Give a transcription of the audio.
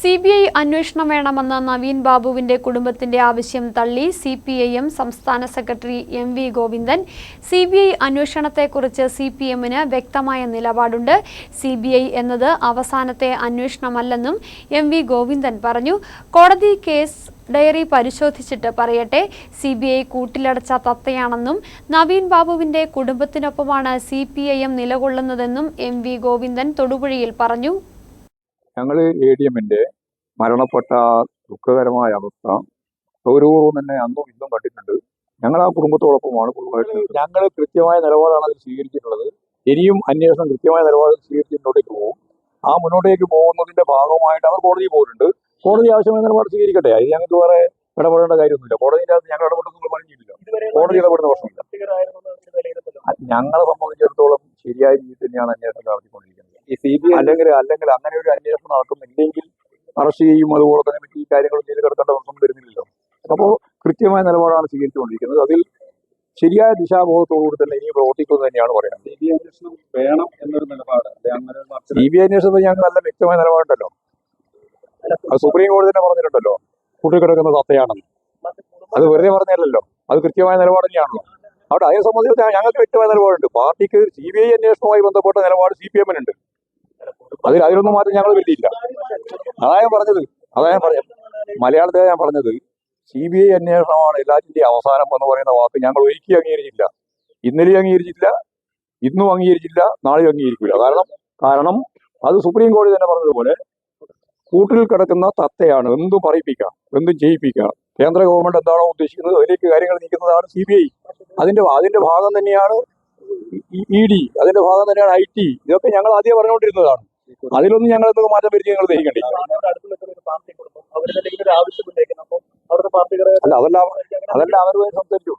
C B I അന്വേഷണം വേണമെന്ന നവീൻ ബാബുവിന്റെ കുടുംബത്തിന്റെ ആവശ്യം തള്ളി സി പി ഐ എം സംസ്ഥാന secretary M V Govindan. C B I അന്വേഷണത്തെക്കുറിച്ച് C P എമ്മിന് വ്യക്തമായ നിലപാടുണ്ട്. സി ബി ഐ എന്നത് അവസാനത്തെ അന്വേഷണമല്ലെന്നും എം വി ഗോവിന്ദൻ പറഞ്ഞു. കോടതി കേസ് ഡയറി പരിശോധിച്ചിട്ട് പറയട്ടെ സി ബി ഐ കൂട്ടിലടച്ച തത്തയാണെന്നും നവീൻ ബാബുവിന്റെ കുടുംബത്തിനൊപ്പമാണ് സി പി ഐ എം നിലകൊള്ളുന്നതെന്നും എം വി ഗോവിന്ദൻ തൊടുപുഴയിൽ പറഞ്ഞു. ഞങ്ങൾ എ ഡി എമ്മിന്റെ മരണപ്പെട്ട ദുഃഖകരമായ അവസ്ഥ ഗൗരവപൂർവം തന്നെ അന്നും ഇന്നും കണ്ടിട്ടുണ്ട്. ഞങ്ങൾ ആ കുടുംബത്തോടൊപ്പമാണ് കുടുംബമായിട്ട് ഞങ്ങൾ കൃത്യമായ നിലപാടാണ് അതിൽ സ്വീകരിച്ചിട്ടുള്ളത്. ഇനിയും അന്വേഷണം കൃത്യമായ നിലപാട് സ്വീകരിച്ച് മുന്നോട്ടേക്ക് പോകും ആ മുന്നോട്ടേക്ക് പോകുന്നതിന്റെ ഭാഗമായിട്ട് അവർ കോടതിയിൽ പോകുന്നുണ്ട് കോടതി ആവശ്യമായ നിലപാട് സ്വീകരിക്കട്ടെ? അത് ഞങ്ങൾക്ക് വേറെ ഇടപെടേണ്ട കാര്യമൊന്നുമില്ല. അകത്ത് ഞങ്ങൾ ഇടപെടുന്ന പറഞ്ഞില്ല പറഞ്ഞിട്ടില്ല. കോടതി ഇടപെടുന്ന പ്രശ്നമില്ല. ഞങ്ങളെ സംബന്ധിച്ചിടത്തോളം ശരിയായ രീതിയിൽ തന്നെയാണ് അന്വേഷണം നടത്തിക്കൊണ്ടിരിക്കുന്നത്. അല്ലെങ്കിൽ അല്ലെങ്കിൽ അങ്ങനെ ഒരു അന്വേഷണം നടക്കുന്നില്ലെങ്കിൽ അറസ്റ്റ് ചെയ്യും. അതുപോലെ തന്നെ മറ്റു ഈ കാര്യങ്ങൾ ചെയ്ത് കിടക്കേണ്ട ഒന്നും വരുന്നില്ലല്ലോ. അപ്പോൾ കൃത്യമായ നിലപാടാണ് സ്വീകരിച്ചുകൊണ്ടിരിക്കുന്നത്. അതിൽ ശരിയായ ദിശാബോധത്തോടുകൂടി തന്നെ ഇനി പ്രവർത്തിക്കുന്നത് തന്നെയാണ് പറയുന്നത്. സി ബി ഐ അന്വേഷണം വേണം എന്നൊരു നിലപാട്. സി ബി ഐ അന്വേഷണത്തിൽ ഞങ്ങൾ നല്ല വ്യക്തമായ നിലപാടുണ്ടല്ലോ. അത് സുപ്രീം കോടതി തന്നെ പറഞ്ഞിട്ടുണ്ടല്ലോ. കൂട്ടിക്കിടക്കുന്ന സത്തയാണെന്ന് അത് വെറുതെ പറഞ്ഞല്ലോ അത് കൃത്യമായ നിലപാട് തന്നെയാണല്ലോ. അവിടെ അതേ സംബന്ധിച്ച് ഞങ്ങൾക്ക് വ്യക്തമായ നിലപാടുണ്ട്. പാർട്ടിക്ക് സി ബി ഐ അന്വേഷണവുമായി ബന്ധപ്പെട്ട നിലപാട് സി പി എമ്മിനുണ്ട് അതിൽ അതിലൊന്നും മാറ്റം ഞങ്ങൾ വെട്ടിയില്ല അതാ ഞാൻ പറഞ്ഞത്. അതാ ഞാൻ പറയാം മലയാളത്തിലെ ഞാൻ പറഞ്ഞത്. സി ബി ഐ അന്വേഷണമാണ് എല്ലാത്തിന്റെയും അവസാനം എന്ന് പറയുന്ന വാക്ക്. ഞങ്ങൾ ഒരിക്കലും അംഗീകരിച്ചില്ല. ഇന്നലെയും അംഗീകരിച്ചില്ല. ഇന്നും അംഗീകരിച്ചില്ല. നാളെയും അംഗീകരിക്കില്ല കാരണം കാരണം അത് സുപ്രീം കോടതി തന്നെ പറഞ്ഞതുപോലെ കൂട്ടിൽ കിടക്കുന്ന തത്തയാണ് എന്തും പറയിപ്പിക്കാം എന്തും ചെയ്യിപ്പിക്കാം. കേന്ദ്ര ഗവൺമെന്റ് എന്താണോ ഉദ്ദേശിക്കുന്നത് അതിലേക്ക് കാര്യങ്ങൾ നീക്കുന്നതാണ് സി ബി ഐ അതിന്റെ അതിന്റെ ഭാഗം തന്നെയാണ് ഇ ഡി. അതിന്റെ ഭാഗം തന്നെയാണ് ഐ ടി. ഇതൊക്കെ ഞങ്ങൾ ആദ്യം പറഞ്ഞുകൊണ്ടിരുന്നതാണ്. അതിലൊന്നും ഞങ്ങൾ എന്തൊക്കെ മാറ്റം വരുത്തി ഞങ്ങൾ ദഹിക്കണ്ടേ അല്ല അതല്ല അവരുമായി സംസാരിച്ചു